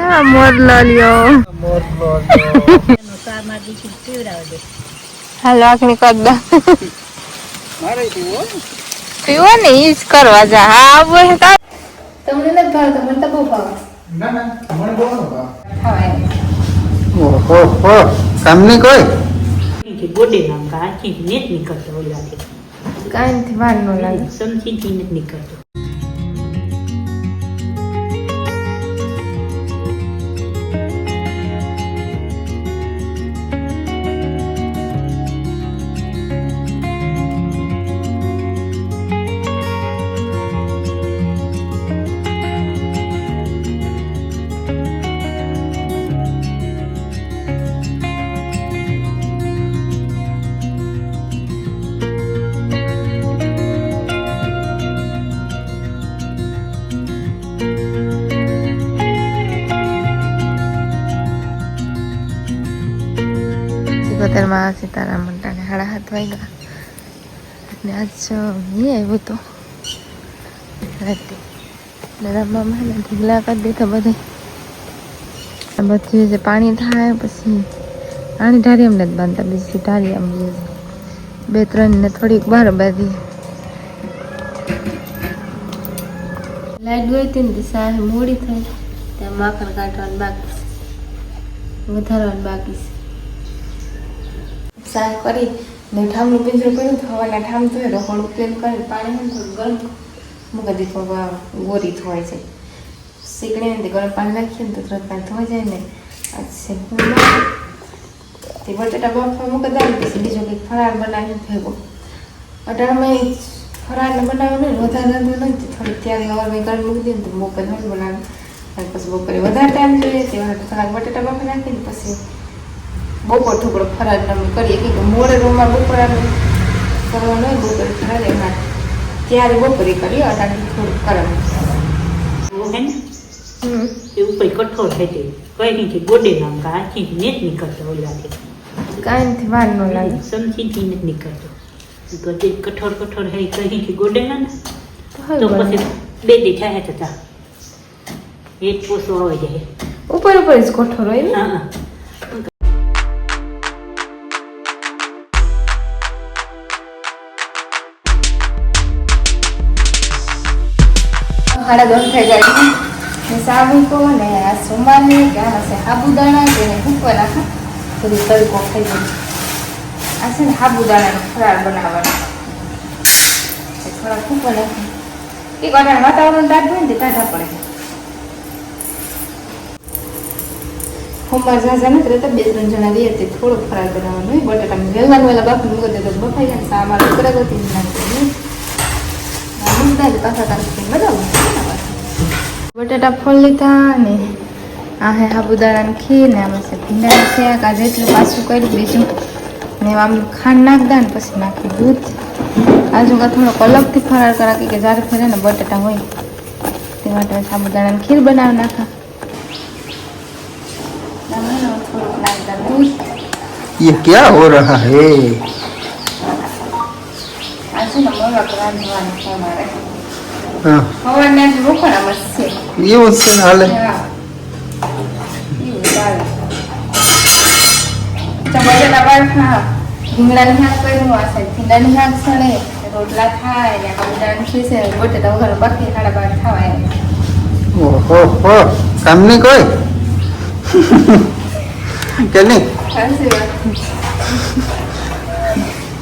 હા મોરલો લ્યો હાલો આખણી કર દો. પીવો? ને ઈ જ કરવા જા. હા આવો હે તા તમને ન ભાવતો મને તો બહુ ભાવે. ના ના મને બહુ ન ભાવે. ઓહો હો કામ કોઈ? કે ગોડે નામ કા નેટ નીકળતો ઓલાથી. કાંઈ થી વાર ન લાગે સમજી થી નીકળતો. સિકોતેરમાં સીતારામ મંટાને સાડા હાથ વાગ્યા. અને આજ નહીં આવ્યો તો. રાતે. એટલે રમવામાં ઢીલા કરી દીધા બધે. બધી જે પાણી થાય પછી પાણી ઢારી અમને જ બાંધતા, બીજી ઢારી આમ બે ત્રણ ને થોડીક બાર બાંધી. લાઈટ ગઈ હતી ને સાંજ મોડી થઈ. ત્યાં માખણ કાઢવાનું બાકી વધારવાનું બાકી છે. સાફ કરી ને ઠામનું પિંજરું પડ્યું તો હવાના ઠામ ધોઈ રખોડું તેલ કરી પાણી થોડું ગરમ મૂકી ગોરી ધોવાય છે શીકણી ને ગરમ પાણી નાખીએ ને તો તરત પાણી ધોઈ જાય ને તે બટેટા બાફવા મૂકી દે, પછી બીજો કંઈક ફરાળ બનાવીને ભેગો. અટાણામાં ફરાળને બનાવ્યું ને વધારે રાંધવું નથી થોડીક ત્યારે અવાર મેં ગરમ મૂકી દે તો બપોરે થોડું બનાવે. પછી બપોરે વધારે ટાઈમ જોઈએ, તે બટેટા બાફી નાખીને પછી બપોર ટુકડો ફરાળ અમે કરીએ. કે મોરે રૂમમાં બપોરાનું કરવાનું હોય બપોરે ફરાળે એમાં ત્યારે બપોરે કરીએ અટાડી થોડુંક કરવાનું. એ ઉપર કઠોળ થઈ ગઈ કઈ નથી ગોડે નામ કા નેટ નીકળતો ઓલાથી કાંઈ નથી વાર ન લાગે. સમજીથી નથી નીકળતો. જે કઠોળ કઠોળ હે કઈ નથી ગોડે ના તો પછી બે દી થાય થતા. એ જ પોસો આવી જાય ઉપર ઉપર જ કઠોર હોય ને? હા. સાડા દસ થઈ જાય ને સાબુકો ને આ સોમવારને આ છે સાબુદાણા કે એને ભૂકવા નાખો થોડી તડકો થઈ જાય આ છે ને સાબુદાણાનો ફરાળ બનાવવાનો. થોડા ભૂકવા નાખો. એક વાર વાતાવરણ દાટ હોય ને ટાઢા પડે. સોમવાર ઝાઝા નથી રહેતા, બે ત્રણ જણા રહીએ તે થોડોક ફરાળ બનાવવાનો હોય. બટાટા વહેલા વહેલા બાફી મૂકી તો બફાઈ જાય સામાન સા મારે ઉપર ગોતી નાખી બટાટા ફોલ લીધા ને આ હે સાબુદાણાની ખીર ને આમાં છે ભીંડાનું શાક આ જેટલું પાછું કર્યું બીજું ને આમ ખાંડ નાખ દે ને પછી નાખી દૂધ આજુ કાં થોડોક અલગથી ફરાળ કરા કે જ્યારે ફરે ને બટાટા હોય તે માટે સાબુદાણાની ખીર બનાવી નાખા આમાં ને થોડુંક નાખતા દૂધ ये क्या हो रहा है એવું જ છે ને હાલે રોટલા થાય ને આ બટાટાનું ખીસે, બટેટા ખાવાય ઓહો હો કામ નહીં કોઈ કે નહીં.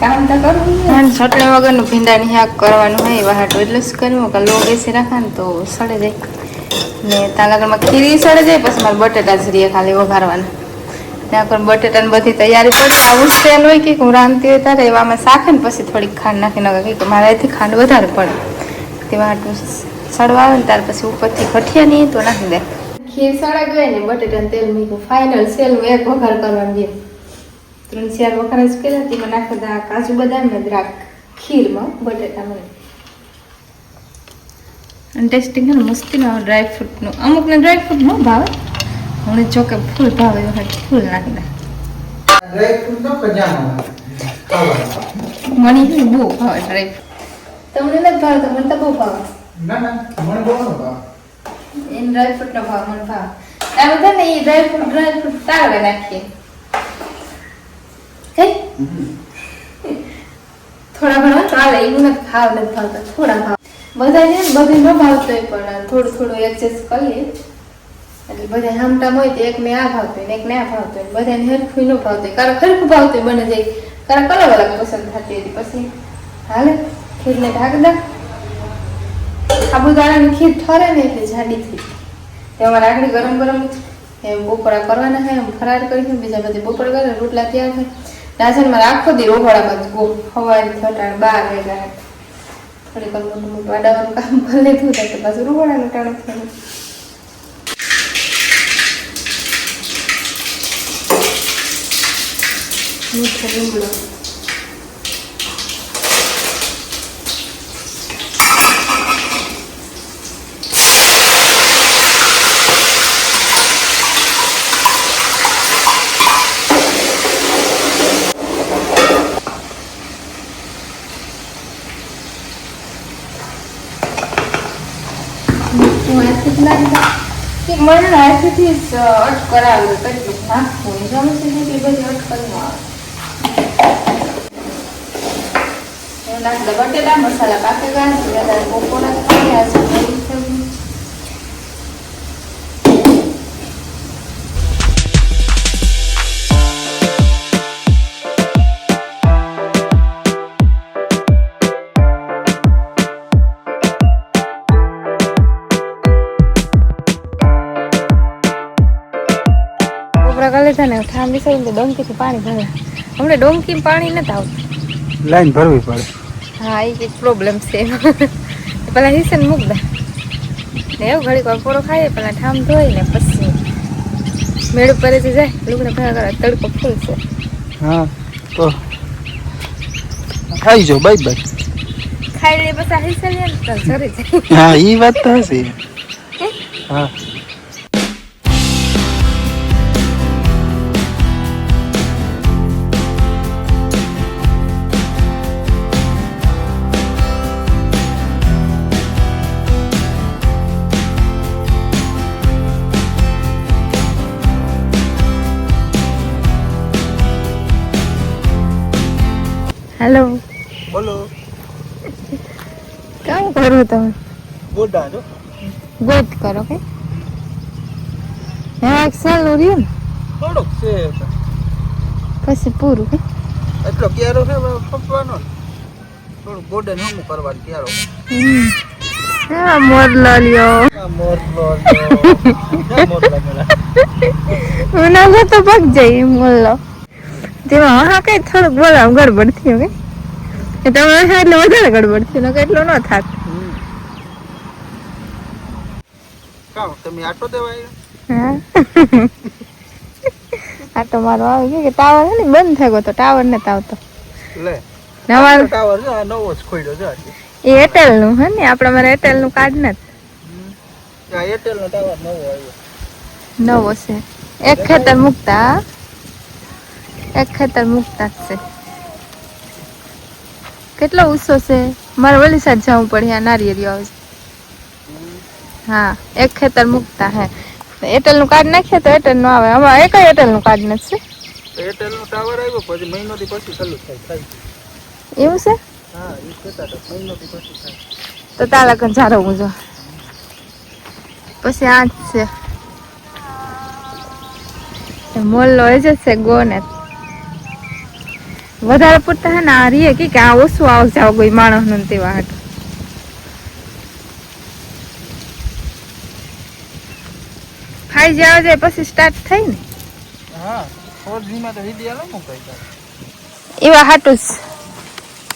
કામ તો કરવું ચટણી વગરનું ભીંડાની શાક કરવાનું હોય વાહાટું એટલે જ કર્યું કે લો બેસી રાખે ને તો સડે જાય. ને તાલાગરમાં ખીરી સડે જાય પછી મારે બટેટા જ રીએ ખાલી વઘારવાના. ત્યાં પણ બટેટાની બધી તૈયારી પડે આવું સ્ટેન હોય કે હું રાંધતી હોય ત્યારે એવામાં શાખે ને પછી થોડીક ખાંડ નાખી નાખે કે મારે અહીંથી ખાંડ વધારે પડે. તેવા હાટું સડવા આવે ને ત્યાર પછી ઉપરથી કઠિયા નહીં તો નાખી દે. ખીર સડા ગઈ ને બટેટાનું તેલ મૂક્યું. ફાઇનલ સેલ એક વઘાર કરવાનું છે. ત્રણ ચાર વખત જ કર્યા તેમાં નાખતા હતા કાજુ બદામ ને દ્રાક ખીરમાં બટેટા અને ટેસ્ટિંગ છે ને મસ્તીનો ડ્રાયફ્રૂટનું અમુકને ડ્રાયફ્રૂટ ન. ભાવે. હમણાં જો કે ફૂલ ભાવે હોય ફૂલ નાખી દે. ખજાનો મને બહુ ભાવે ડ્રાયફ્રૂટ તમને નથી ભાવતો મને તો બહુ ભાવે. ના ના મને બહુ ન ભાવે. એને ડ્રાયફ્રૂટનો ભાવ મને ભાવ. આ બધા ને એ ડ્રાયફ્રૂટ ડ્રાયફ્રૂટ તાળવે નાખીએ કઈ થોડા ઘણા ચાલે એવું નથી ભાવ નથી ભાવતા, થોડા ભાવ. બધા છે ને બધું ન ભાવતું પણ થોડું થોડું એડજસ્ટ કરીએ. એટલે બધા હામટામ હોય તો એકને આ ભાવતો ને એકને આ ભાવતો હોય બધાને હરખું ન ભાવતો હોય કારણ હરખું ભાવતું બને જાય. કારણ અલગ અલગ પસંદ થતી હતી પછી હાલે ખીરને ઢાક દે. સાબુદાણાની ખીર ઠરે ને એટલે જાડી થઈ તેમાં રાખડી ગરમ ગરમ બપોરા કરવાના હોય એમ ફરાર કરી બીજા બધે બપોર કરે, રોટલા તૈયાર થાય. રાશન મારે આખો દી રોવાડામાં જ ગો સવારે છટાણ બાર વાગ્યા થોડીક મોટું મોટું વાડાવાનું કામ કરી લીધું હતું તો પાછું રોવાડાનું ટાણું થયું. મીઠો લીમડો હું હાથથી જ લાગતા કે મને હાથથી અટ કરાવ્યો કેટલું નાખવું છે. એટલી બધી અટ કરી આવે. નાખ દે બટેટા મસાલા પાકે ગયા છે વધારે પકોડા. છે. ને વિસાઈને ડોંકીથી પાણી ભરે. હમણાં ડોંકી પાણી નથી આવતું. લાઈન ભરવી પડે. હા એ કંઈક પ્રોબ્લેમ છે. પેલા હિસન મૂક દે. ને એવું ઘડીક વાર પોરો ખાઈએ પેલા ઠામ ધોઈને પછી મેળ પરે જાય. લુગડા ભેગા કરે તડકો ફૂલ છે. હા તો ખાઈ જો બાય બાય. ખાઈ લઈએ પછી હિસન ને તો સરી જાય. હા એ વાત તો હશે. હા. બોલો. કામ કરો તમે? બોડા જો. વેઇટ કરો કે? હા એક્સેલ ને થોડોક છે પછી પૂરું કે? એટલો ક્યારો છે પપ્પાનો થોડું ગોડન હમું કરવાનું ક્યારો. હા મોરલો લ્યો. મોર મોરલો મોરલા મેળા ઉના તો પગ જાય મોરલો. તેમાં હા કઈ થોડુંક બોલાવ ગડબડ થયું કે? તમે એટલે વધારે ગડબડ છે નકર એટલો ન થાત. કામ તમે આટો હા. મારો આવી ગયો કે ટાવર છે ને બંધ થઈ ગયો તો ટાવર ને તાવ તો લે નવા ટાવર છે નવો જ ખોલ્યો છે એ એરટેલનું હે ને આપણે મારે એરટેલનું કાર્ડ ને આ એરટેલ નો ટાવર નવો આવ્યો. નવો છે. એક ખેતર મુકતા એક ખેતર મુકતા છે. કેટલો ઊંચો છે? મારે ઓલી સાઈડ જવું પડે આ નારિયેળી આવે છે હા એક ખેતર મુકતા હે. એરટેલનું કાર્ડ નાખીએ તો એરટેલનું આવે. અમારે એક એરટેલનું કાર્ડ નથી. એરટેલ નો ટાવર આવ્યો પછી મહિનો થી પછી ચાલુ થાય એવું છે? હા એ કહેતા હતા મહિનો પછી થાય. તો કન જારવું જો. પછી આ જ છે. મોલ્લો એ જ છે ગોને. વધારે પૂરતા હે ને રીએ કે આ ઓછું આવક જાવ કોઈ માણસનું તેવા હાટું. ખાઈ જાવ જાય પછી સ્ટાર્ટ થઈ ને. એવા હાટું જ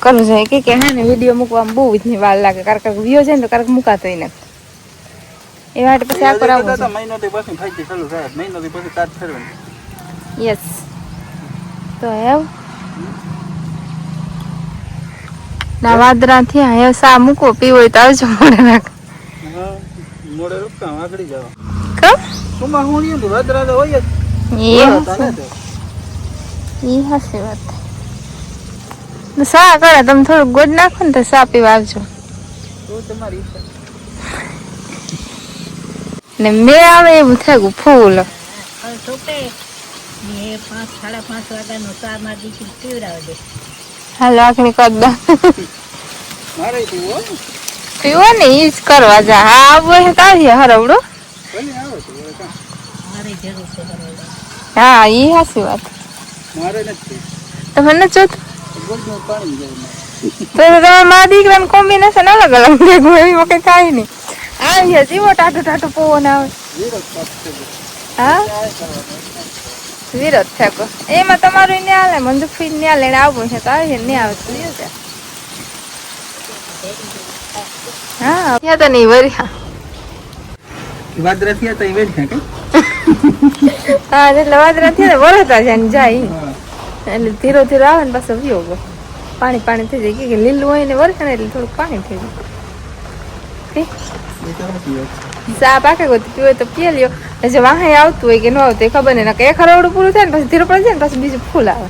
કરવું જોઈએ કે કે હે ને વીડિયો મૂકવામાં બહુ જ વાર લાગે. કારણ કે વિયો છે ને તો કારણ મૂકાતો નથી. એવા વાટ પછી આ એ હતા મહિનો થી પછી થાય ચાલુ થાય. મહિનો થી પછી સ્ટાર્ટ ફેરવાની યસ તો એમ. ના થી અહીંયા સા મૂકો પીવો હોય તો આવજો મોડે નાખ. મોડે રૂપતા આગળ જાવ કમ? સુમાં હું નવાદરા તો હોય એ. એ હશે વાત. સા કરે તમે થોડું ગોળ નાખો ને તો સા પીવા આવજો. તો તમારી ને મેં આવે એવું થાય ફૂલ. છોકરે. ને પાંચ સાડા પાંચ વાગ્યાનો ચા મારી દીકરી મારે પીવો? ને ઈ જ કરવા જા. હા આવું હે તારી હરવડો. મારે જરૂર છે હા ઈ હાસી વાત. મારે નથી તમે ન જોતું ગોળનું પાણી જાય મારે. તો તો દીકરાનું કોમ્બિનેશન અલગ અલગ ભેગું એવી કઈ થાય નહીં. આવી જીવો ટાટું ટાટું પવન આવે. હા. વિરોધ થયો. એમાં તમારું ને હાલે ને હાલે ને આવવું છે તો આવી ને આવે તો હા ત્યાં તો નહીં વર્યા. વાદરા થયા તો એ કે? હા એટલે વાદરા થયા વરસતા જાય ને જાય. એટલે ધીરો ધીરો આવે ને પાછો વિયો ગયો પાણી પાણી થઈ જાય. કે લીલું હોય ને વરસે ને એટલે થોડું પાણી થઈ જાય. છે. ચા પાકે પીવો તો પીએ લ્યો. ને જે આવતું હોય કે ન આવતું એ ખબર નહીં. કે એક હરવડું પૂરું થાય ને પછી ધીરો પડે છે ને પછી બીજું ફૂલ આવે.